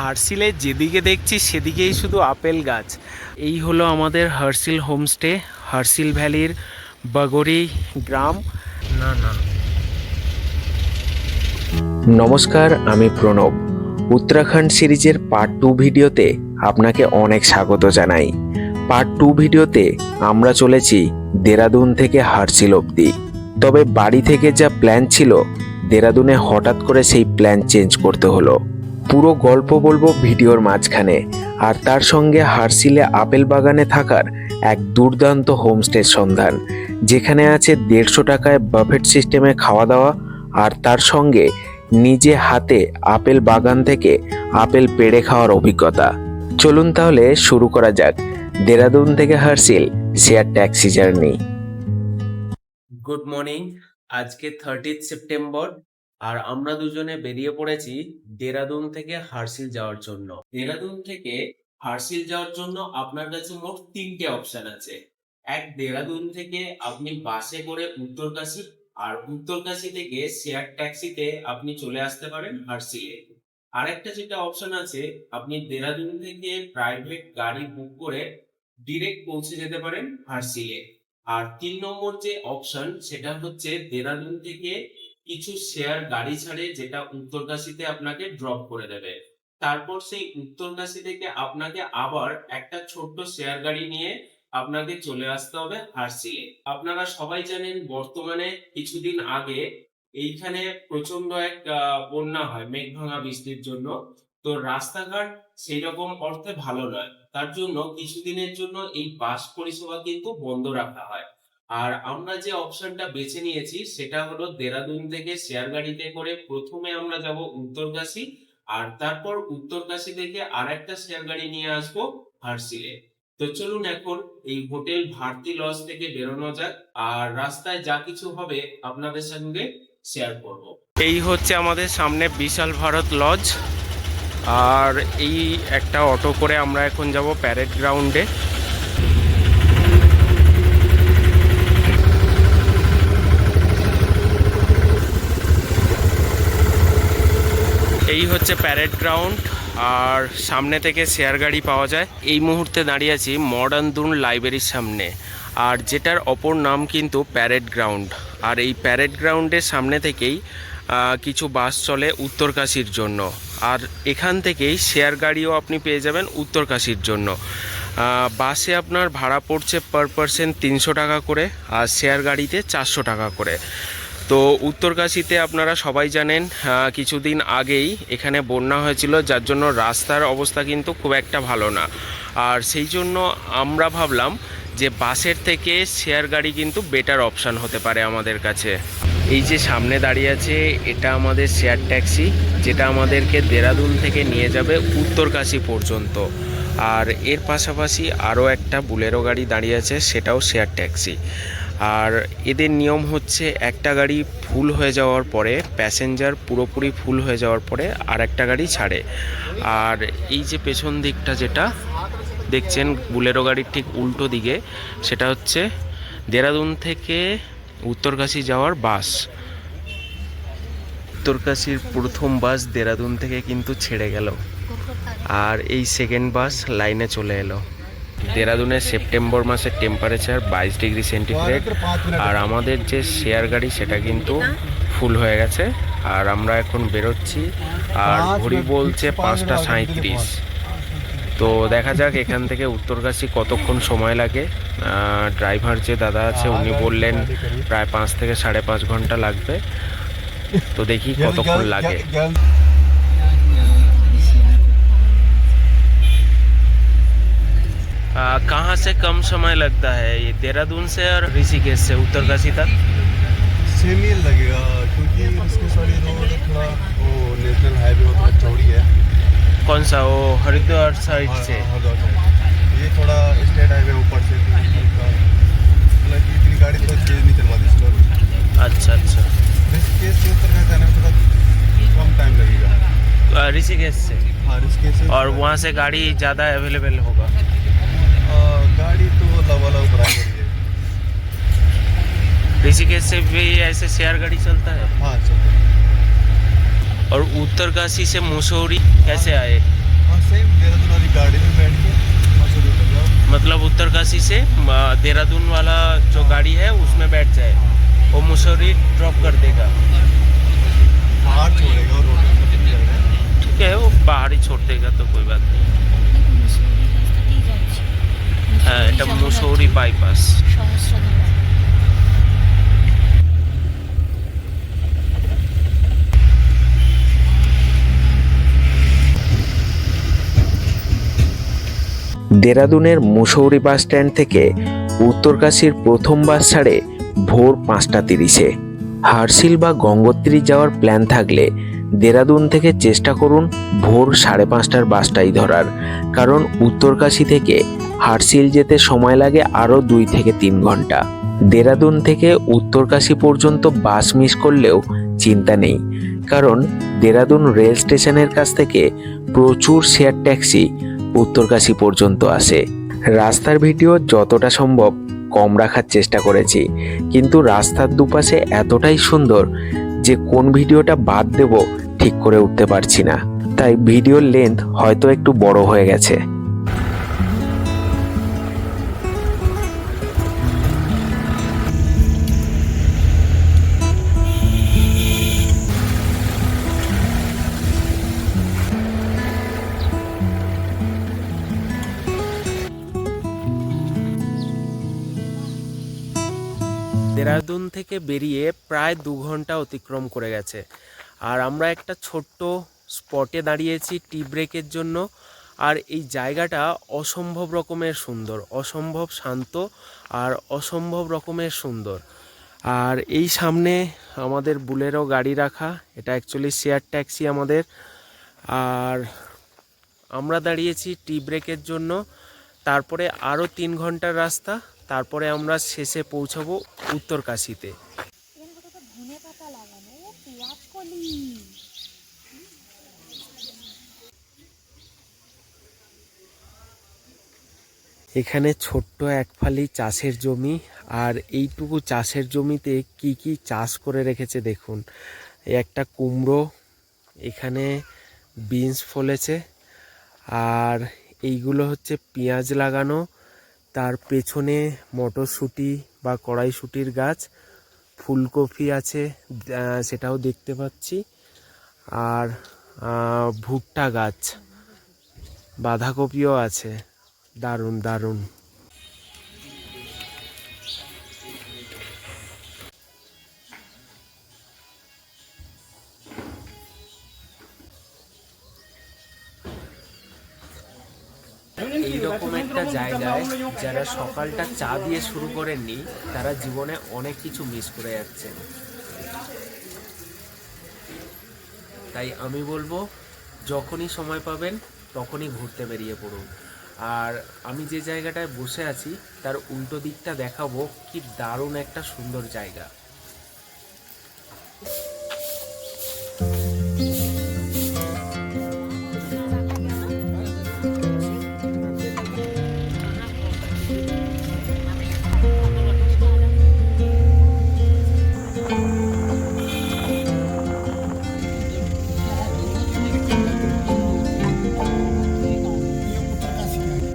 হার্সিলে যেদিকে দেখছি সেদিকেই শুধু আপেল গাছ। এই হলো আমাদের হার্সিল হোমস্টে হার্সিল ভ্যালির বাগরি গ্রাম। না না। নমস্কার আমি প্রণব। উত্তরাখণ্ড সিরিজের পার্ট টু ভিডিওতে আপনাকে অনেক স্বাগত জানাই। পার্ট টু ভিডিওতে আমরা চলেছি দেরাদুন থেকে হার্সিল অবধি। তবে বাড়ি থেকে যা প্ল্যান ছিল দেরাদুনে হঠাৎ করে সেই প্ল্যান চেঞ্জ করতে হলো। পুরো গল্প বলব ভিডিওর মাঝখানে। আর তার সঙ্গে হার্সিলে আপেল বাগানে থাকার এক দুর্দান্ত হোমস্টের সন্ধান, যেখানে আছে দেড়শো টাকায় বাফেট সিস্টেমে খাওয়া দাওয়া আর তার সঙ্গে নিজে হাতে আপেল বাগান থেকে আপেল পেড়ে খাওয়ার অভিজ্ঞতা। চলুন তাহলে শুরু করা যাক। দেরাদুন থেকে Harsil, share taxi journey. Good morning আজকে থার্টিথ সেপ্টেম্বর আর আমরা দুজনে বেরিয়ে পড়েছি দেরাদুন থেকে হার্সিল যাওয়ার জন্য। দেরাদুন থেকে হার্সিল যাওয়ার জন্য আপনার কাছে মোট তিনটে অপশন আছে। এক, দেরাদুন থেকে আপনি বাসে করে উত্তরকাশী আর উত্তরকাশী থেকে শেয়ার ট্যাক্সিতে আপনি চলে আসতে পারেন হার্সিলে। আরেকটা যেটা অপশন আছে, আপনি দেরাদুন থেকে প্রাইভেট গাড়ি বুক করে ডিরেক্ট পৌঁছে যেতে পারেন হার্সিলে। আর তিন নম্বর যে অপশন সেটা হচ্ছে দেরাদুন থেকে কিছু শেয়ার গাড়ি ছাড়ে যেটা উত্তরকাশীতে আপনাকে ড্রপ করে দেবে। তারপর সেই উত্তরকাশী থেকে আপনাকে আবার একটা ছোট্ট শেয়ার গাড়ি নিয়ে আপনাকে চলে আসতে হবে হার্সিলে আপনারা সবাই জানেন বর্তমানে কিছুদিন আগে এইখানে প্রচণ্ড এক বন্যা হয় মেঘ ভাঙা বৃষ্টির জন্য। তো রাস্তাঘাট সেই রকম অর্থে ভালো নয়। তার জন্য কিছুদিনের জন্য এই বাস পরিষেবা কিন্তু বন্ধ রাখা হয়। আর আমরা যে অপশনটা বেছে নিয়েছি, সেটা হলো দেরাদুন থেকে শেয়ার গাড়িতে করে প্রথমে আমরা যাব উত্তরকাশী, আর তারপর উত্তরকাশী থেকে আর একটা শেয়ার গাড়ি নিয়ে আসব হার্সিলে তো চলুন এখন এই হোটেল ভারতী লজ থেকে বেরোনো যাক, আর রাস্তায় যা কিছু হবে আপনাদের সঙ্গে শেয়ার করব। এই হচ্ছে আমাদের সামনে বিশাল ভারত লজ, আর এই একটা অটো করে আমরা এখন যাব প্যারেড গ্রাউন্ডে এই হচ্ছে প্যারেড গ্রাউন্ড আর সামনে থেকে শেয়ার গাড়ি পাওয়া যায়। এই মুহূর্তে দাঁড়িয়ে আছি মডার্ন দুন লাইব্রেরির সামনে, আর যেটার অপর নাম কিন্তু প্যারেড গ্রাউন্ড আর এই প্যারেড গ্রাউন্ডের সামনে থেকেই কিছু বাস চলে উত্তরকাশীর জন্য। আর এখান থেকেই শেয়ার গাড়িও আপনি পেয়ে যাবেন উত্তরকাশীর জন্য। বাসে আপনার ভাড়া পড়ছে পার পার্সন তিনশো টাকা করে, আর শেয়ার গাড়িতে চারশো টাকা করে। তো উত্তরকাশীতে আপনারা সবাই জানেন কিছুদিন আগেই এখানে বন্যা হয়েছিল, যার জন্য রাস্তার অবস্থা কিন্তু খুব একটা ভালো না। আর সেই জন্য আমরা ভাবলাম যে বাসের থেকে শেয়ার গাড়ি কিন্তু বেটার অপশান হতে পারে আমাদের কাছে। এই যে সামনে দাঁড়িয়ে আছে, এটা আমাদের শেয়ার ট্যাক্সি, যেটা আমাদেরকে দেরাদুন থেকে নিয়ে যাবে উত্তরকাশী পর্যন্ত। আর এর পাশাপাশি আরও একটা বুলেরো গাড়ি দাঁড়িয়ে আছে, সেটাও শেয়ার ট্যাক্সি। আর এদের নিয়ম হচ্ছে একটা গাড়ি ফুল হয়ে যাওয়ার পরে প্যাসেঞ্জার পুরোপুরি ফুল হয়ে যাওয়ার পরে আর একটা গাড়ি ছাড়ে। আর এই যে পেছন দিকটা যেটা, দেখছেন বুলেরো গাড়ির ঠিক উল্টো দিকে, সেটা হচ্ছে দেরাদুন থেকে উত্তরকাশি যাওয়ার বাস। উত্তরকাশির প্রথম বাস দেরাদুন থেকে কিন্তু ছেড়ে গেল। আর এই সেকেন্ড বাস লাইনে চলে এলো। দেরাদুনের সেপ্টেম্বর মাসের টেম্পারেচার বাইশ ডিগ্রি সেন্টিগ্রেড আর আমাদের যে শেয়ার গাড়ি, সেটা কিন্তু ফুল হয়ে গেছে। আর আমরা এখন বেরোচ্ছি, আর ঘড়ি বলছে পাঁচটা সাঁত্রিশ তো দেখা যাক এখান থেকে উত্তরকাশী কতক্ষণ সময় লাগে। ড্রাইভার যে দাদা আছে, উনি বললেন প্রায় পাঁচ থেকে সাড়ে পাঁচ ঘণ্টা লাগবে। তো দেখি কতক্ষণ লাগে। कहाँ से कम समय लगता है? ये देहरादून से और ऋषिकेश से उत्तरकाशी तक सेम ही लगेगा क्योंकि इसके सारी रोड थोड़ा वो नेशनल हाईवे और थोड़ा चौड़ी है। कौन सा? वो हरिद्वार साइड से? हाँ, से। ये थोड़ा स्टेट हाईवे ऊपर से तो मतलब इतनी गाड़ी थोड़ा तेज नहीं चलवाती अच्छा अच्छा। ऋषिकेश से उत्तर का जाने में थोड़ा कम टाइम लगेगा। ऋषिकेश से? हाँ ऋषिकेश से। और वहाँ से गाड़ी ज़्यादा अवेलेबल होगा? गाड़ी तो लवा लव बराबर है ऋषिकेश से भी ऐसे शेयर गाड़ी चलता है? हाँ चलता है। और उत्तरकाशी से मसूरी कैसे आए? हाँ सेम देहरादून वाली गाड़ी में बैठ के मसूरी उतर जाओ मतलब उत्तरकाशी से देहरादून वाला जो गाड़ी है उसमें बैठ जाए। हाँ। वो मसूरी ड्रॉप कर देगा। बाहर छोड़ेगा रोड ठीक है वो बाहर ही छोड़ देगा तो कोई बात नहीं। হ্যাঁ এটা মুসৌরি বাইপাস দেরাদুনের মুসৌরি বাস স্ট্যান্ড থেকে উত্তরকাশীর প্রথম বাস ছাড়ে ভোর পাঁচটা তিরিশে হার্সিল বা গঙ্গোত্রী যাওয়ার প্ল্যান থাকলে দেরাদুন থেকে চেষ্টা করুন ভোর সাড়ে পাঁচটার বাসটাই ধরার। কারণ উত্তরকাশী থেকে হার্সিল যেতে সময় লাগে আরও দুই থেকে তিন ঘণ্টা। দেরাদুন থেকে উত্তরকাশী পর্যন্ত বাস মিস করলেও চিন্তা নেই। কারণ দেরাদুন রেল স্টেশনের কাছ থেকে প্রচুর শেয়ার ট্যাক্সি উত্তরকাশী পর্যন্ত আসে। রাস্তার ভিডিও যতটা সম্ভব কম রাখার চেষ্টা করেছি। কিন্তু রাস্তার দুপাশে এতটাই সুন্দর যে কোন ভিডিওটা বাদ দেব ঠিক করে উঠতে পারছি না। তাই ভিডিওর লেন্থ হয়তো একটু বড় হয়ে গেছে। দেরাদুন থেকে বেরিয়ে প্রায় দু ঘণ্টা অতিক্রম করে গেছে। আর আমরা একটা ছোট্ট স্পটে দাঁড়িয়েছি টি ব্রেকের জন্য। আর এই জায়গাটা অসম্ভব রকমের সুন্দর, অসম্ভব শান্ত আর অসম্ভব রকমের সুন্দর। আর এই সামনে আমাদের বুলেরও গাড়ি রাখা, এটা অ্যাকচুয়ালি শেয়ার ট্যাক্সি আমাদের। আর আমরা দাঁড়িয়েছি টি ব্রেকের জন্য। তারপরে আরও তিন ঘণ্টার রাস্তা। তারপরে আমরা শেষে পৌঁছাবো উত্তরকাশীতে এখানে ছোট্ট এক ফালি চাষের জমি, আর এইটুকু চাষের জমিতে কি কি চাষ করে রেখেছে দেখুন। একটা কুমড়ো, এখানে বিনস ফলেছে, আর এইগুলো হচ্ছে পেঁয়াজ লাগানো তার পেছনে মটরশুঁটি বা কড়াইশুঁটির গাছ, ফুলকপি আছে সেটাও দেখতে পাচ্ছি। আর ভুট্টা গাছ, বাঁধাকপিও আছে। দারুণ দারুণ। যারা সকালটা চা দিয়ে শুরু করেননি, তারা জীবনে অনেক কিছু মিস করে যাচ্ছেন। তাই আমি বলব, যখনই সময় পাবেন, তখনই ঘুরতে বেরিয়ে পড়ুন। আর আমি যে জায়গাটায় বসে আছি, তার উল্টো দিকটা দেখাবো, কি দারুণ একটা সুন্দর জায়গা।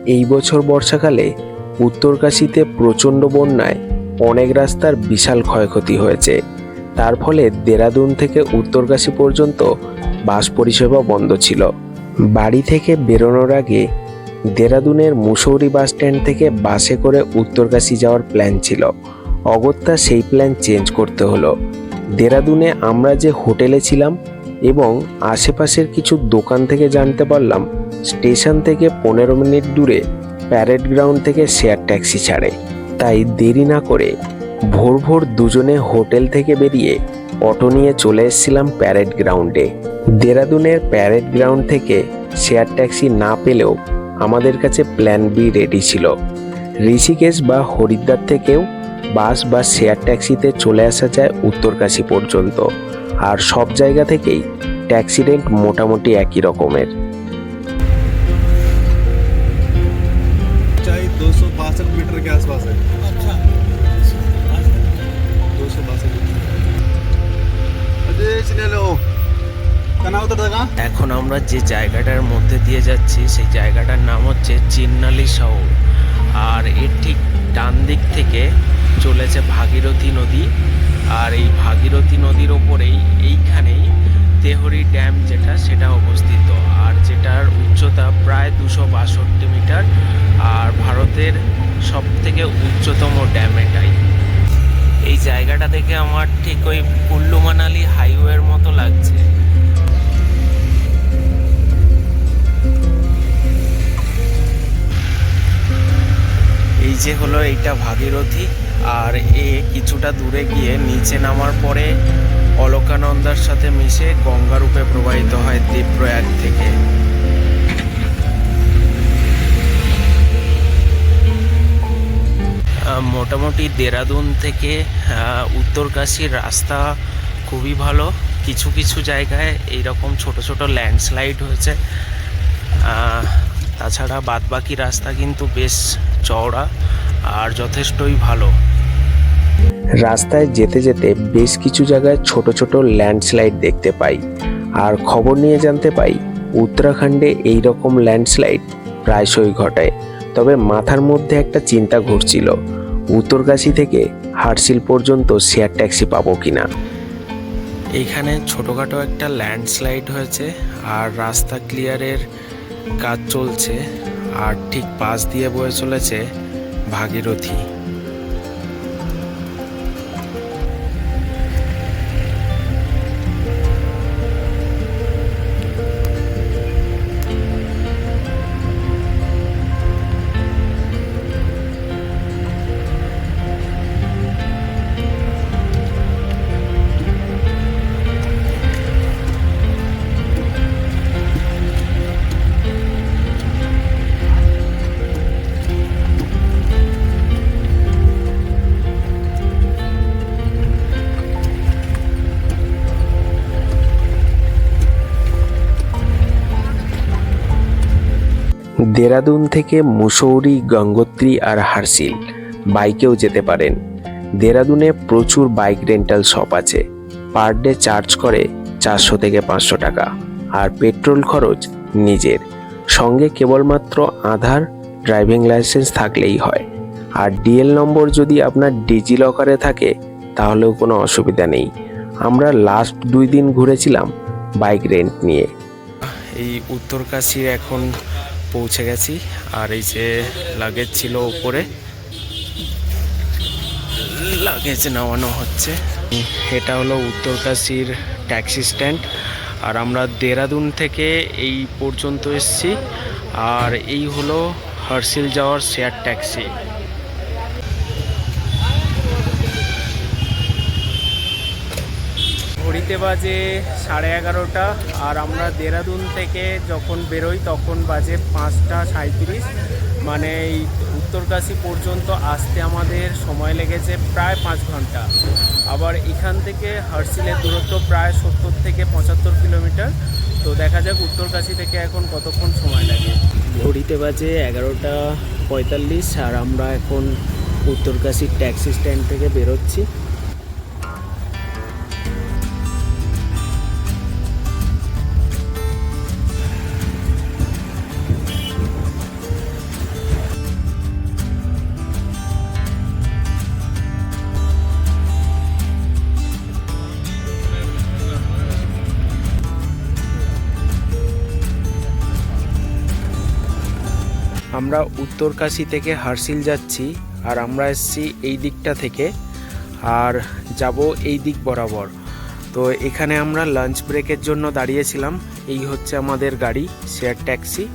এই বছর বর্ষাকালে উত্তরকাশীতে প্রচণ্ড বন্যায় অনেক রাস্তার বিশাল ক্ষয়ক্ষতি হয়েছে। তার ফলে দেরাদুন থেকে উত্তরকাশী পর্যন্ত বাস পরিষেবা বন্ধ ছিল। বাড়ি থেকে বেরোনোর আগে দেরাদুনের মুসৌরি বাস স্ট্যান্ড থেকে বাসে করে উত্তরকাশী যাওয়ার প্ল্যান ছিল। অগত্যা সেই প্ল্যান চেঞ্জ করতে হলো। দেরাদুনে আমরা যে হোটেলে ছিলাম এবং আশেপাশের কিছু দোকান থেকে জানতে পারলাম স্টেশন থেকে পনেরো মিনিট দূরে প্যারেড গ্রাউন্ড থেকে শেয়ার ট্যাক্সি ছাড়ে। তাই দেরি না করে ভোর ভোর দুজনে হোটেল থেকে বেরিয়ে অটো নিয়ে চলে এসেছিলাম প্যারেড গ্রাউন্ডে। দেরাদুনের প্যারেড গ্রাউন্ড থেকে শেয়ার ট্যাক্সি না পেলেও আমাদের কাছে প্ল্যান বি রেডি ছিল। ঋষিকেশ বা হরিদ্বার থেকেও বাস বা শেয়ার ট্যাক্সিতে চলে আসা যায় উত্তরকাশী পর্যন্ত। আর সব জায়গা থেকেই ট্যাক্সিডেন্ট মোটামুটি একই রকমের। এখন আমরা যে জায়গাটার মধ্যে দিয়ে যাচ্ছি, সেই জায়গাটার নাম হচ্ছে চিন্নালি শহর। আর এর ঠিক ডান দিক থেকে চলেছে ভাগীরথী নদী। আর এই ভাগীরথী নদীর ওপরেই এইখানেই তেহরি ড্যাম যেটা, সেটা অবস্থিত। আর যেটার উচ্চতা প্রায় দুশো বাষট্টি মিটার। আর ভারতের সব থেকে উচ্চতম ড্যাম এটাই। এই জায়গাটা দেখে আমার ঠিক ওই কুল্লু মানালি হাইওয়ের মতো লাগছে। এই যে হলো এইটা ভাগীরথী, আর এ কিছুটা দূরে গিয়ে নিচে নামার পরে অলকানন্দার সাথে মিশে গঙ্গা রূপে প্রবাহিত হয় দেবপ্রয়াগ থেকে। মোটামুটি দেরাদুন থেকে উত্তরকাশীর রাস্তা খুবই ভালো। কিছু কিছু জায়গায় এইরকম ছোট ছোট ল্যান্ডস্লাইড হয়েছে। তাছাড়া বাদবাকি রাস্তা কিন্তু বেশ চওড়া আর যথেষ্টই ভালো। রাস্তায় যেতে যেতে বেশ কিছু জায়গায় ছোট ছোট ল্যান্ডস্লাইড দেখতে পাই। আর খবর নিয়ে জানতে পাই উত্তরাখণ্ডে এই রকম ল্যান্ডস্লাইড প্রায়শই ঘটায় তবে মাথার মধ্যে একটা চিন্তা ঘুরছিল উত্তরকাশী থেকে হার্সিল পর্যন্ত শেয়ার ট্যাক্সি পাবো কিনা। এইখানে ছোটোখাটো একটা ল্যান্ডস্লাইড হয়েছে আর রাস্তা ক্লিয়ারের কাজ চলছে। আর ঠিক পাশ দিয়ে বয়ে চলেছে ভাগীরথী। দেরাদুন থেকে মুসৌরি, গঙ্গোত্রী আর হার্সিল। বাইকেও যেতে পারেন। দেরাদুনে প্রচুর বাইক রেন্টাল শপ আছে। পার ডে চার্জ করে চারশো থেকে পাঁচশো টাকা। আর পেট্রোল খরচ নিজের। সঙ্গে কেবলমাত্র আধার, ড্রাইভিং লাইসেন্স থাকলেই হয়। আর ডিএল নম্বর যদি আপনার ডিজি লকারে থাকে, তাহলেও কোনো অসুবিধা নেই। আমরা লাস্ট দুই দিন ঘুরেছিলাম বাইক রেন্ট নিয়ে। এই উত্তরকাশীর এখন পৌঁছে গেছি। আর এই যে লাগেজ ছিল ওপরে লাগেজ নামানো হচ্ছে। এটা হলো উত্তরকাশীর ট্যাক্সি স্ট্যান্ড আর আমরা দেরাদুন থেকে এই পর্যন্ত এসছি। আর এই হলো হার্সিল যাওয়ার শেয়ার ট্যাক্সি ঘড়িতে বাজে সাড়ে এগারোটা আর আমরা দেরাদুন থেকে যখন বেরোই তখন বাজে পাঁচটা সাঁত্রিশ মানে এই উত্তরকাশী পর্যন্ত আসতে আমাদের সময় লেগেছে প্রায় পাঁচ ঘণ্টা। আবার এখান থেকে হার্সিলের দূরত্ব প্রায় সত্তর থেকে পঁচাত্তর কিলোমিটার। তো দেখা যাক উত্তরকাশী থেকে এখন কতক্ষণ সময় লাগে। ঘড়িতে বাজে এগারোটা পঁয়তাল্লিশ আর আমরা এখন উত্তরকাশীর ট্যাক্সি স্ট্যান্ড থেকে বেরোচ্ছি। আমরা উত্তরকাশী থেকে হার্সিল যাচ্ছি আর আমরা এসেছি এই দিকটা থেকে আর যাব এই দিক বরাবর। তো এখানে আমরা লাঞ্চ ব্রেকের জন্য দাঁড়িয়েছিলাম। এই হচ্ছে আমাদের গাড়ি শেয়ার ট্যাক্সি।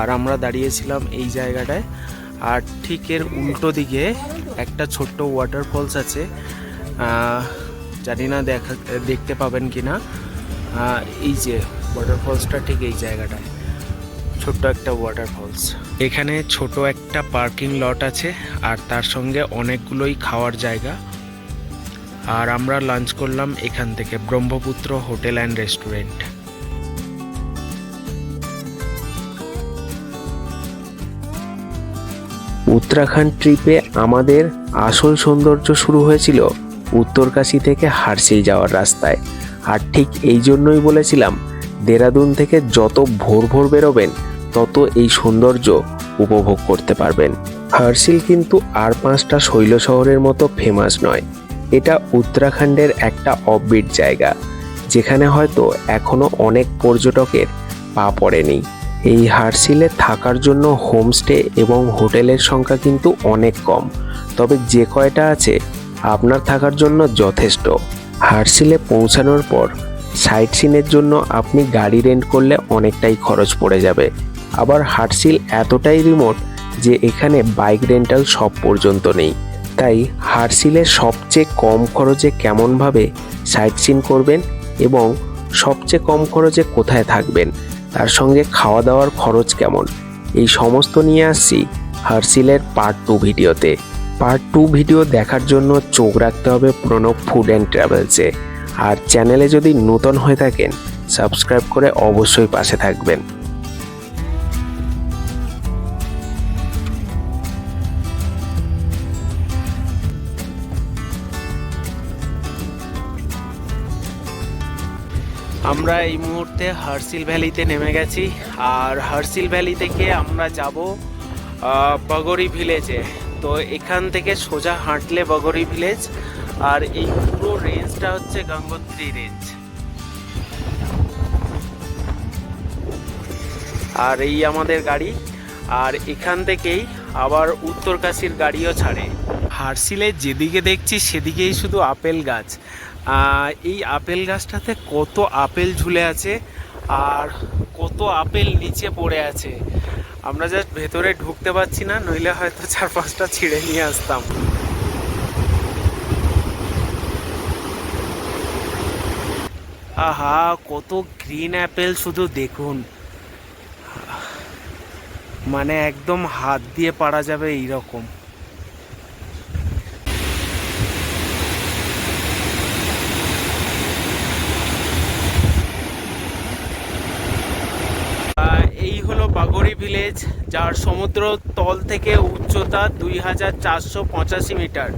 আর আমরা দাঁড়িয়েছিলাম এই জায়গাটায়। আর ঠিক এর উল্টো দিকে একটা ছোট্ট ওয়াটারফলস আছে। জানি না দেখা, দেখতে পাবেন কি না এই যে ওয়াটারফলসটা ঠিক এই জায়গাটায়। ছোট্ট একটা ওয়াটারফলস এখানে ছোট একটা পার্কিং লট আছে, আর তার সঙ্গে অনেকগুলোই খাওয়ার জায়গা। আর আমরা লাঞ্চ করলাম এখান থেকে, Brahmaputra hotel and restaurant Uttarakhand ট্রিপে আমাদের আসল সৌন্দর্য শুরু হয়েছিল উত্তরকাশী থেকে হার্সিল যাওয়ার রাস্তায়। আর ঠিক এই জন্যই বলেছিলাম, দেরাদুন থেকে যত ভোর ভোর বেরোবেন তত এই সৌন্দর্য উপভোগ করতে পারবেন। হার্সিল কিন্তু আর পাঁচটা শৈল শহরের মতো ফেমাস নয়। এটা উত্তরাখণ্ডের একটা অফবিট জায়গা, যেখানে হয়তো এখনও অনেক পর্যটকের পা পড়েনি। এই হার্সিলে থাকার জন্য হোমস্টে এবং হোটেলের সংখ্যা কিন্তু অনেক কম, তবে যে কয়টা আছে আপনার থাকার জন্য যথেষ্ট। হার্সিলে পৌঁছানোর পর সাইট সিনের জন্য আপনি গাড়ি রেন্ট করলে অনেকটাই খরচ পড়ে যাবে। আবার হার্সিল এতটাই রিমোট যে এখানে বাইক রেন্টাল সব পর্যন্ত নেই। তাই হার্সিলে সবচেয়ে কম খরচে কেমনভাবে সাইট সিন করবেন এবং সবচেয়ে কম খরচে কোথায় থাকবেন, তার সঙ্গে খাওয়া দাওয়ার খরচ কেমন, এই সমস্ত নিয়ে আসছি হার্সিলের পার্ট টু ভিডিওতে। পার্ট টু ভিডিও দেখার জন্য চোখ রাখতে হবে প্রণব ফুড অ্যান্ড ট্রাভেলসে আর চ্যানেলে যদি নতুন হয়ে থাকেন সাবস্ক্রাইব করে অবশ্যই পাশে থাকবেন। আমরা এই মুহূর্তে হার্সিল ভ্যালিতে নেমে গেছি। আর হার্সিল ভ্যালি থেকে আমরা যাব বগরি ভিলেজে তো এখান থেকে সোজা হাঁটলে বগরি ভিলেজ আর এই পুরো রেঞ্জটা হচ্ছে গঙ্গোত্রী রেঞ্জ আর এই আমাদের গাড়ি, আর এখান থেকেই আবার উত্তরকাশীর গাড়িও ছাড়ে। হার্সিলে যেদিকে দেখছি, সেদিকেই শুধু আপেল গাছ। এই আপেল গাছটাতে কত আপেল ঝুলে আছে আর কত আপেল নিচে পড়ে আছে। আমরা জাস্ট ভেতরে ঢুকতে পারছি না, নইলে হয়তো চার পাঁচটা ছিঁড়ে নিয়ে আসতাম। আহা, কত গ্রিন অ্যাপেল শুধু দেখুন। মানে একদম হাত দিয়ে পারা যাবে এইরকম আহ, এই হলো ভিলেজ যার সমুদ্র তল থেকে উচ্চতা দুই হাজার চারশো পঁচাশি মিটার।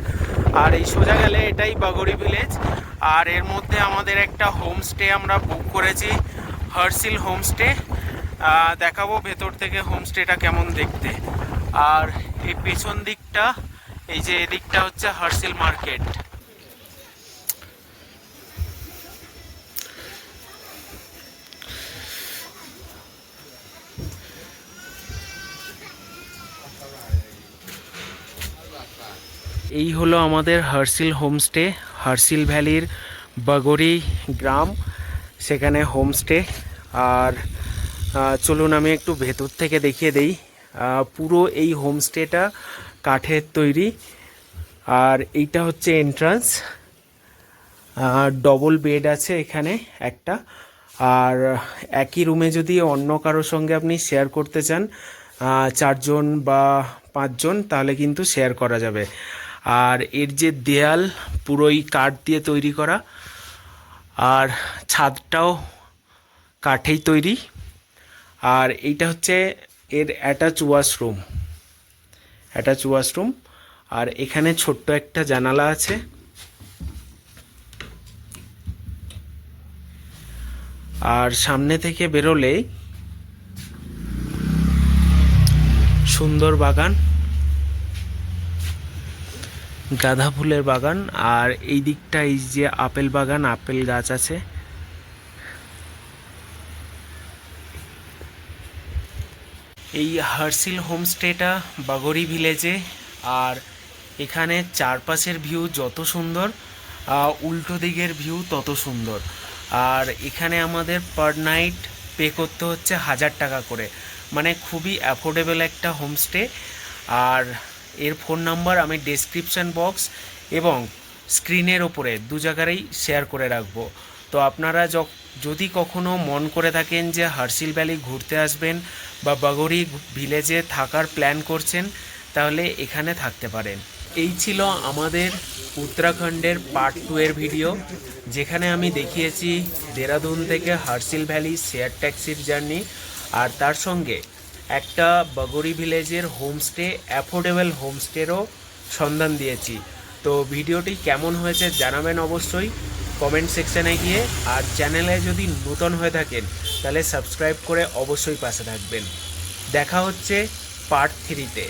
আর এই সোজা গেলে এটাই বাগরি ভিলেজ আর এর মধ্যে আমাদের একটা হোমস্টে আমরা বুক করেছি হার্সিল হোমস্টে দেখাবো ভেতর থেকে হোমস্টেটা কেমন দেখতে। আর এই পেছন দিকটা, এই যে এদিকটা হচ্ছে হার্সিল মার্কেট এই হলো আমাদের হার্সিল হোমস্টে হার্সিল ভ্যালির বাগরি গ্রাম, সেখানে হোমস্টে আর চলুন আমি একটু ভেতর থেকে দেখিয়ে দেই। পুরো এই হোমস্টেটা কাঠের তৈরি। আর এইটা হচ্ছে এন্ট্রান্স ডবল বেড আছে এখানে একটা। আর একই রুমে যদি অন্য কারোর সঙ্গে আপনি শেয়ার করতে চান চারজন বা পাঁচজন, তাহলে কিন্তু শেয়ার করা যাবে। আর এর যে দেয়াল, পুরোই কাঠ দিয়ে তৈরি করা। আর ছাদটাও কাঠেই তৈরি। আর এইটা হচ্ছে এর অ্যাটাচ ওয়াশরুম অ্যাটাচ ওয়াশরুম আর এখানে ছোট্ট একটা জানালা আছে। আর সামনে থেকে বেরোলেই সুন্দর বাগান। গাঁদা ফুলের বাগান আর এই দিকটা এই যে আপেল বাগান, আপেল গাছ আছে। এই হার্সিল হোমস্টেটা বাগরি ভিলেজে আর এখানে চারপাশের ভিউ যত সুন্দর উল্টো দিকের ভিউ তত সুন্দর। আর এখানে আমাদের পার নাইট পে করতে হচ্ছে হাজার টাকা করে। মানে খুবই অ্যাফোর্ডেবল একটা হোমস্টে। আর এর ফোন নাম্বার আমি ডেসক্রিপশন বক্স এবং স্ক্রিনের ওপরে দু জায়গারই শেয়ার করে রাখব। তো আপনারা যদি কখনো মন করে থাকেন যে হার্সিল ভ্যালি ঘুরতে আসবেন বা বাগরি ভিলেজে থাকার প্ল্যান করছেন, তাহলে এখানে থাকতে পারেন। এই ছিল আমাদের উত্তরাখণ্ডের পার্ট টু এর ভিডিও যেখানে আমি দেখিয়েছি দেরাদুন থেকে হার্সিল ভ্যালি শেয়ার ট্যাক্সির জার্নি আর তার সঙ্গে একটা বগরি ভিলেজের হোমস্টে, অ্যাফোর্ডেবল হোমস্টেরও সন্ধান দিয়েছি। তো ভিডিওটি কেমন হয়েছে জানাবেন অবশ্যই কমেন্ট সেকশানে গিয়ে, আর চ্যানেলে যদি নতুন হয়ে থাকেন, তাহলে সাবস্ক্রাইব করে অবশ্যই পাশে থাকবেন। দেখা হচ্ছে পার্ট থ্রিতে।